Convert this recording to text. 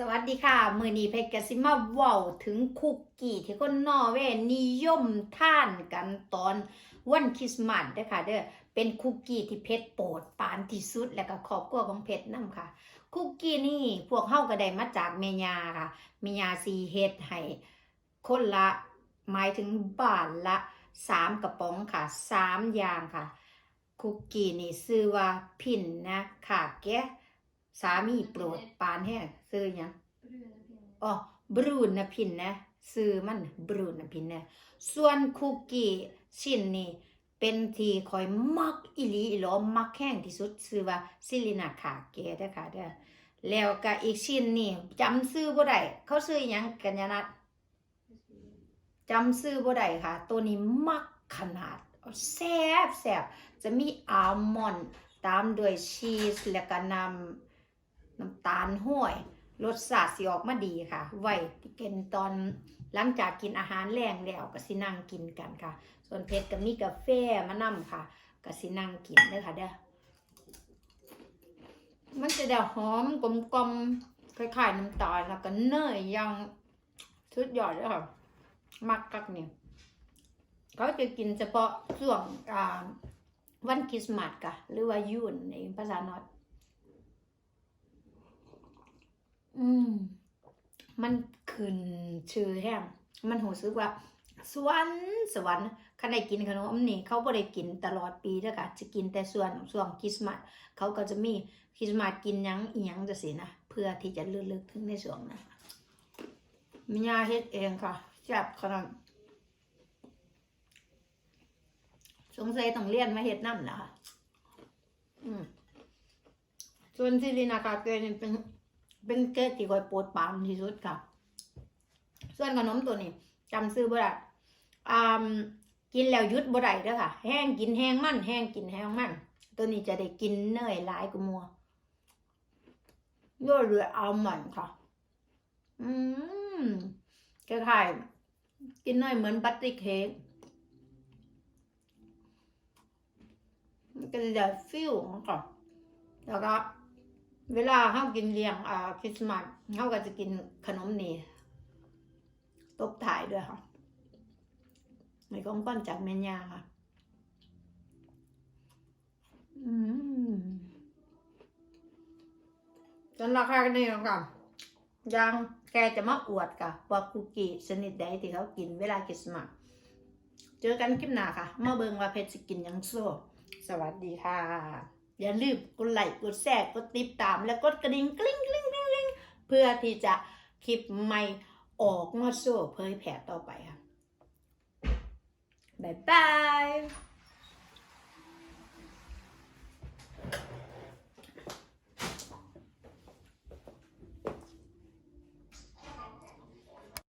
สวัสดีค่ะ มือนี้เพชรกสิมาเว้าถึงคุกกี้ที่คนนอร์เวย์นิยมท่านกันตอนวันคริสต์มาสเด้อค่ะเด้อเป็นคุกกี้ที่เพชรโปรดปานที่สุดและก็ครอบครัวของเพชรนํค่ะ คุกกี้นี่พวกเฮาก็ได้มาจากเมยาค่ะเมยาสีเฮ็ดให้คนละหมายถึงบ้านละสามกระป๋องค่ะสามอย่างค่ะ คุกกี้นี่ชื่อว่าพินนะค่ะแก สามีโปรดปรานแห้งซื้อหยังอ๋อบรูนนะพินนะซื้อมันบรูนนะพินนะส่วนคุกกี้ชิ้นนี้เป็นที่คอยมักอิลีอีหลอมักแห้งที่สุดซื้อว่าซิลินาคาเกเด้อค่ะเด้อแล้วก็อีกชิ้นนี้จำซื้อบ่ได้เขาซื้อหยังกันยานัดจำซื้อบ่ได้ค่ะ ตัวนี้มักขนาดแซ่บแซ่บจะมีอัลมอนด์ตามด้วยชีสแล้วก็น้ำ น้ำตาลห้วยรสชาติสิออกมาดีค่ะ ไว้กินตอนหลังจากกินอาหารแรงแล้วก็สินั่งกินกันค่ะ ส่วนเพชรก็มีกาแฟมานำค่ะก็สินั่งกินเด้อค่ะเด้อมันจะได้หอมกลมกลมคล้ายๆน้ำตาลแล้วก็เนยยังสุดยอดเลยค่ะมักกักเนี่ยเขาจะกินเฉพาะช่วงวันคริสต์มาสกะหรือว่ายูนในภาษานอต อืม มันขึ้นชื่อแห้งมันหูซึกว่า สวรรค์สวรรค์คันได้กินขนมนี่เขาบ่ได้กินตลอดปีเด้อค่ะจะกินแต่ส่วนช่วงคริสต์มาสเขาก็จะมีคริสต์มาสกินยังอีหยังจังซี่นะเพื่อที่จะลึกๆถึงในช่วงนั้นมียาเฮ็ดเองค่ะแซ่บขนาดสงสัยต้องเรียนมาเฮ็ดน้ำล่ะคะอืมส่วนซิลินาคาเกนเป็น เป็นเกรดที่คอยโปรดปรานที่สุดค่ะ ส่วนขนมตัวนี้จำซื้อบ่ได้อ่ากินแล้วยุดบ่ได้เด้อค่ะ แห้งกินแห้งมันแห้งกินแห้งมัน ตัวนี้จะได้กินเนยหลายกว่ามัวด้วยเรืออัลมอนด์ค่ะ อืมคล้ายๆกินเนยเหมือนบัตตี้เค้กมันก็จะฟิลค่ะแล้วก็ เวลาเฮากินเลี้ยงอ่าคริสต์มาสเฮาก็จะกินขนมนี่ตบถ่ายด้วยค่ะในของก้อนจากแม่ย่าค่ะ อืมจนราคากันนี่ค่ะยังแกจะมาอวดค่ะว่าคุกกี้ชนิดใดที่เขากินเวลาคริสต์มาสเจอกันคลิปหน้าค่ะมาเบิงว่าเพชรสิกินยังโซ่สวัสดีค่ะ อย่าลืมกดไลค์กดแชร์กดติดตามและกดกระดิ่งกริ๊งกริ๊งกริ๊งกริ๊งเพื่อที่จะคลิปใหม่ออกมาโซ่เผยแผ่ต่อไปค่ะบ๊ายบาย